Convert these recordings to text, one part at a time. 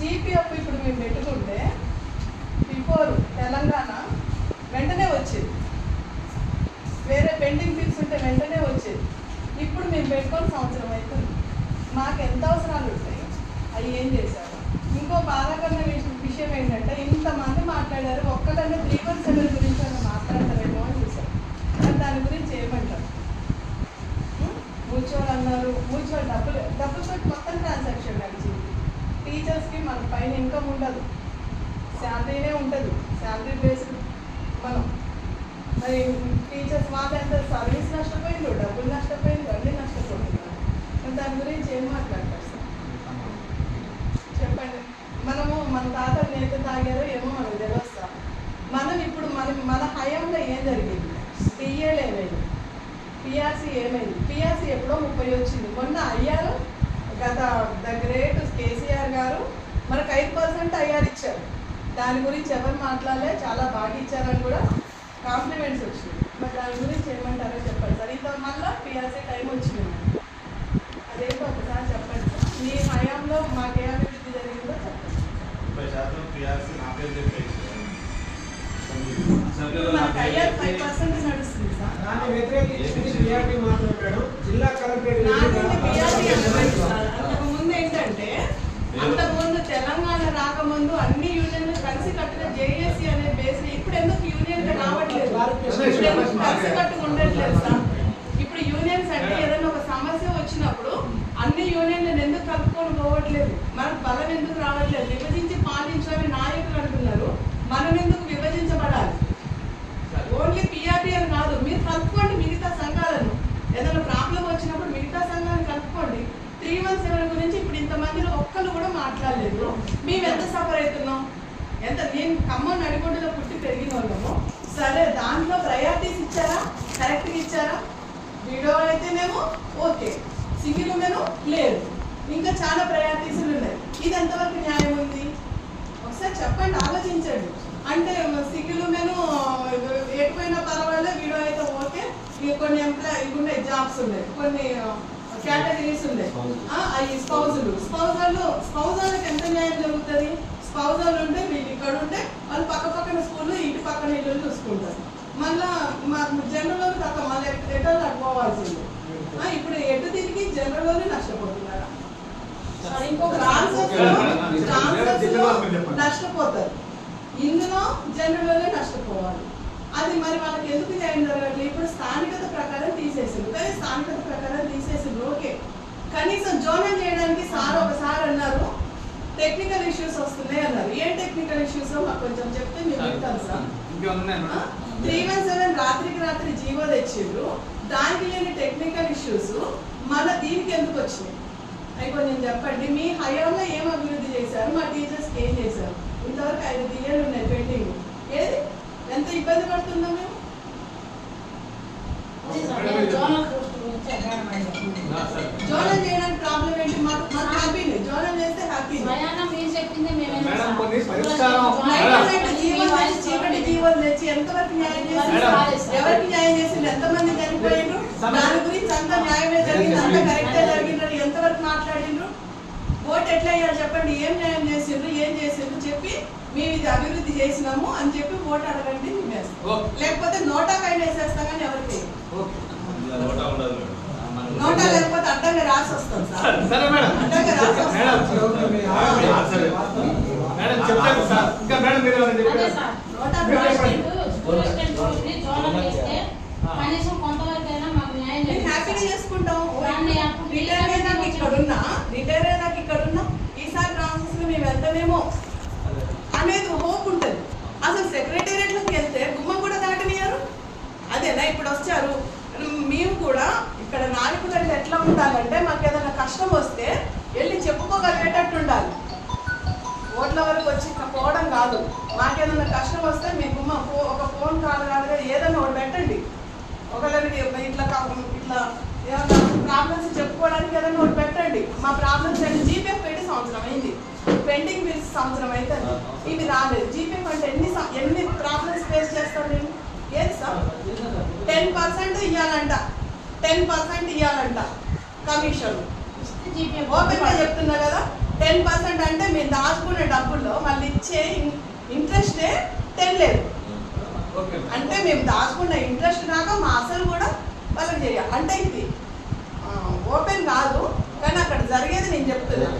GPF ఇప్పుడు మేము పెట్టుకుంటే బిఫోర్ తెలంగాణ వెంటనే వచ్చేది. వేరే పెండింగ్ బిల్స్ ఉంటే వెంటనే వచ్చేది. ఇప్పుడు మేము పెట్టుకొని సంవత్సరం అవుతుంది. మాకు ఎంత అవసరాలు ఉంటాయి? అవి ఏం చేశారు? ఇంకో బాధాకరమైన విషయం విషయం ఏంటంటే ఇంతమంది మాట్లాడారు. ఒక్కటన్నా త్రీ వన్ సెవెన్ గురించి అన్న మాట్లాడతారేమో అని చూసారు మరి దాని గురించి ఏమంటారు? మ్యూచువల్ అన్నారు. మ్యూచువల్ డబ్బులు. డబ్బులతో మొత్తం ట్రాన్సాక్షన్ నడిచింది. టీచర్స్కి మన పైన ఇన్కమ్ ఉండదు. శాలరీనే ఉంటుంది. శాలరీ బేస్డ్ మనం మరి టీచర్స్ మాకు సర్వీస్ నష్టపోయిండు డబ్బులు నష్టపోయిండు అన్నీ నష్టపోతున్నారు దాని గురించి ఏం మాట్లాడతారు సార్? చెప్పండి. మనము మన తాత నేత తాగారో ఏమో మనకు తెలియదు సార్. మనం ఇప్పుడు మన మన హయాంలో ఏం జరిగింది? టీఏలు ఏమైంది పిఆర్సీ ఏమైంది? పిఆర్సీ ఎప్పుడో ముప్పై వచ్చింది. మొన్న అయ్యారు. గత ద గ్రేట్ గారు మనకు ఐదు పర్సెంట్ అయ్యారు ఇచ్చారు. దాని గురించి ఎవరు మాట్లాడలే చాలా బాగా ఇచ్చారని కూడా కాంప్లిమెంట్స్ వచ్చింది మరి దాని గురించి ఏమంటారో చెప్పండి సార్. ఇంత మళ్ళీ పిఆర్సీ టైం వచ్చింది అదేంటో ఒకసారి చెప్పండి సార్. మీ హయాంలో మాకు ఏ అభివృద్ధి జరిగిందో చెప్పండి. ముప్పై శాతం పిఆర్సీ నా పేరు చెప్పేసి. మనకు అయ్యారు ఫైవ్ పర్సెంట్ నడుస్తుంది సార్ దాన్ని వ్యతిరేకించింది పిఆర్టీ మాట్లాడాడు జిల్లా కలెక్టరేట్ నాకైతే పిఆర్టీ అనలేదు ఎదురుగా సార్ అంతకు ముందు ఏంటంటే అంతకు ముందు తెలంగాణ రాకముందు అన్ని యూనియన్లు కలిసి కట్టిన జేఏసీ అనే బేస్ ఇప్పుడు ఎందుకు యూనియన్గా రావట్లేదు ఇప్పుడు ఉండట్లేదు సార్ ఇప్పుడు యూనియన్స్ అంటే ఏదైనా ఒక సమస్య వచ్చినప్పుడు అన్ని యూనియన్లను ఎందుకు కలుపుకొని పోవట్లేదు మనకు బలం ఎందుకు రావట్లేదు విభజించి పాలించాలని నాయకులు అంటున్నారు మనం ఎందుకు విభజించబడాలి ఓన్లీ పిఆర్టీ అని కాదు మీరు కలుపుకోండి మిగతా సంఘాలను ఏదైనా ప్రాబ్లం వచ్చినప్పుడు మిగతా సంఘాలను కలుపుకోండి త్రీ వన్ సెవెన్ గురించి ఇప్పుడు ఇంతమందిలో ఒక్కరు కూడా మాట్లాడలేదు. మేము ఎంత సఫర్ అవుతున్నాం? ఎంత నేను ఖమ్మం నడిగొడ్డులో పుట్టి పెరిగిన వాళ్ళము. సరే దాంట్లో ప్రయారిటీస్ ఇచ్చారా? కరెక్ట్గా ఇచ్చారా? వీడియో అయితేనేమో ఓకే. సింగిల్ ఉమెను లేదు. ఇంకా చాలా ప్రయారిటీస్ ఉన్నాయి. ఇది ఎంతవరకు న్యాయం ఉంది? ఒకసారి చెప్పండి ఆలోచించండి. అంటే సిగ్గులు నేను ఎటుపోయినా పర్వాలేదు వీడియో అయితే ఓకే. ఇక కొన్ని ఎంప్లాయ్ ఇవి ఉన్నాయి జాబ్స్ ఉన్నాయి. కొన్ని కేటగిరీస్ ఉన్నాయి. అవి స్పౌజులు స్పౌజర్లు స్పౌజర్లకు ఎంత న్యాయం జరుగుతుంది? స్పౌజర్లు ఉంటే వీళ్ళు ఇక్కడ ఉంటే వాళ్ళు పక్క పక్కన స్కూల్లో ఇంటి పక్కన ఇల్లు చూసుకుంటారు. మళ్ళా మా జనరల్ తక్కువ మళ్ళీ ఎటో ఆ, ఇప్పుడు ఎటు తిరిగి జనరల్లోనే నష్టపోతున్నారా? ఇంకొక నష్టపోతారు. ఇందులో జనరల్లోనే నష్టపోవాలి. అది మరి వాళ్ళకి ఎందుకు న్యాయం జరగట్లేదు ఇప్పుడు స్థానికత ప్రకారం తీసేసింది. కానీ స్థానికత ప్రకారం తీసేసింది. ఓకే. కనీసం జోనల్ చేయడానికి సార్ ఒకసారి అన్నారు. టెక్నికల్ ఇష్యూస్ వస్తున్నాయి అన్నారు. ఏం టెక్నికల్ ఇష్యూస్ మాకు కొంచెం చెప్తే మేము వింటాం సార్. త్రీ వన్ సెవెన్ రాత్రికి రాత్రి జీవో తెచ్చిండ్రు. దానికి లేని టెక్నికల్ ఇష్యూస్ మన దీనికి ఎందుకు వచ్చినాయి? అవి కొంచెం చెప్పండి. మీ హయాంలో ఏం అభివృద్ధి చేశారు? మా టీచర్స్కి ఏం చేశారు? ఇంతవరకు ఐదు దియ్యాలు ఉన్నాయి పెండింగ్ ఏది? ఎంత ఇబ్బంది పడుతున్నాం మేము? చేసిండ్రు? ఎవరికి న్యాయం చేసిండు ఎంతమంది చనిపోయిండ్రు? దాని గురించి అంత న్యాయమే జరిగింది. అంత కరెక్టే జరిగిందని ఎంతవరకు మాట్లాడిండ్రు? ఓటు ఎట్లా అయ్యారు చెప్పండి? ఏం న్యాయం చేసిండ్రు? ఏం చేసిండ్రు? చెప్పి మేము ఇది అభివృద్ధి చేసినాము అని చెప్పి ఓటు అడగండి. లేకపోతే నోటాకైనా వేసేస్తాం కానీ ఎవరికి. నోటా. నోటా లేకపోతే అడ్డంగా రాసి వస్తాం సార్. సరే మేడం. అడ్డంగా రాసి వస్తాం. మేడం మేడం చెప్పండి సార్. ఇంకా మేడం మీరు ఏమైనా చెప్పారు? నోటా కనీసం కొంతవరకైనా మాకు న్యాయం. హ్యాపీగా చేసుకుంటాం రిటైర్ అయినాక ఇక్కడ ఉన్నా రిటైర్ అయినాక ఇక్కడ ఉన్నా ఈసారి మేము వెళ్తామేమో అనేది హోప్ ఉంటుంది. అసలు సెక్రటేరియట్లోకి వెళ్తే గుమ్మం కూడా దాటనియారు అదేనా? ఇప్పుడు వచ్చారు. మేము కూడా ఇక్కడ నాయకులు ఎట్లా ఉండాలంటే మాకు ఏదైనా కష్టం వస్తే కాదు మాకేదైనా కష్టం వస్తే మీ గుమ్మ ఫో- ఒక ఫోన్ కాల్ కాదు కదా ఏదైనా ఒకటి పెట్టండి. ఒకళ్ళకి ఇట్లా ఇట్లా ఏమన్నా ప్రాబ్లమ్స్ చెప్పుకోవడానికి ఏదైనా ఒకటి పెట్టండి. మా ప్రాబ్లమ్స్ అంటే జీపీఎఫ్ పెట్టి సంవత్సరం అయింది. పెండింగ్ బిల్స్ సంవత్సరం అయితే ఇవి రాలేదు. జీపీఎఫ్ అంటే ఎన్ని ఎన్ని ప్రాబ్లమ్స్ ఫేస్ చేస్తాం నేను ఏది సార్? టెన్ పర్సెంట్ ఇవ్వాలంట టెన్ పర్సెంట్ ఇవ్వాలంట కమిషన్ జీపీఎఫ్ ఓపెన్గా చెప్తున్నా కదా. టెన్ పర్సెంట్ అంటే మీరు దాచుకున్న దాచుకునే డబ్బుల్లో మళ్ళీ ఇచ్చే ఇంట్రెస్టే తెలేదు ఓకే. అంటే మేము దాచుకున్న ఇంట్రెస్ట్ రాక మా అసలు కూడా వాళ్ళకి చేయాలి. అంటే ఇది ఓపెన్ కాదు కానీ అక్కడ జరిగేది నేను చెప్తున్నా.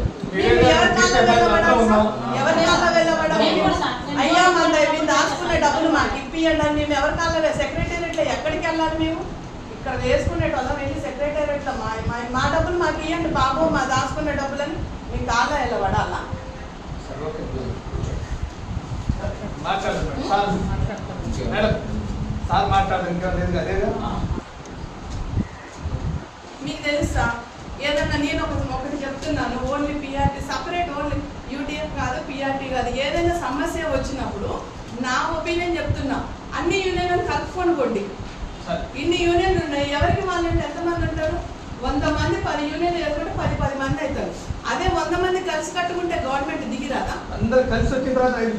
ఎవరి కాళ్ళ. అయ్యా మన మేము దాచుకునే డబ్బులు మాకు ఇప్పియండి అని మేము ఎవరి కాళ్ళ సెక్రటేరియట్లో ఎక్కడికి వెళ్ళాలి మేము? ఇక్కడ వేసుకునేటోళ్ళం వెళ్ళి సెక్రటేరియట్లో మా- మా డబ్బులు మాకు ఇవ్వండి బాబు మా దాచుకునే డబ్బులని. మీ కాళ్ళ సరే, ఓకే. మాట్లాడండి. సార్ మేడం సార్ మాట్లాడండి. ఇంకా లేదు కదా అదేగా మీకు తెలుసా? ఏదన్నా నేను ఒక ఒకటి చెప్తున్నాను. Only P R T separate only U T F కాదు పిఆర్టీ కాదు. ఏదైనా సమస్య వచ్చినప్పుడు నా ఒపీనియన్ చెప్తున్నా. అన్ని యూనియన్లను కలుపుకొని సరే. ఇన్ని యూనియన్లు ఉన్నాయి. ఎవరికి వాళ్ళంటే ఎంతమంది ఉంటారు? వంద మంది పది యూనియన్లు వేసుకుంటే పది పది మంది అవుతారు. అదే వంద మంది కలిసి కట్టుకుంటే గవర్నమెంట్ దిగిరాదా? అందరు కలిసి వచ్చిన తర్వాత ఐదు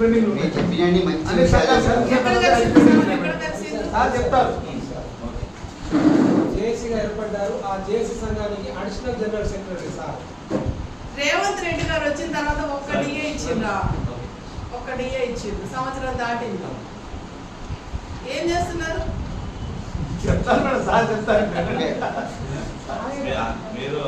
సార్ చెప్తారు జేఏసీగా ఏర్పడ్డారు. ఆ జేఏసీ సంఘానికి additional general secretary sir. Revanth Reddy garu వచ్చిన తర్వాత ఒక్క డిఏ ఇచ్చిండ్రా? ఒక్క డిఏ ఇచ్చిండ్రు. సంవత్సరం దాటింది. ఏం చేస్తున్నారు? చెప్తాను సార్ చెప్తాను. మీరు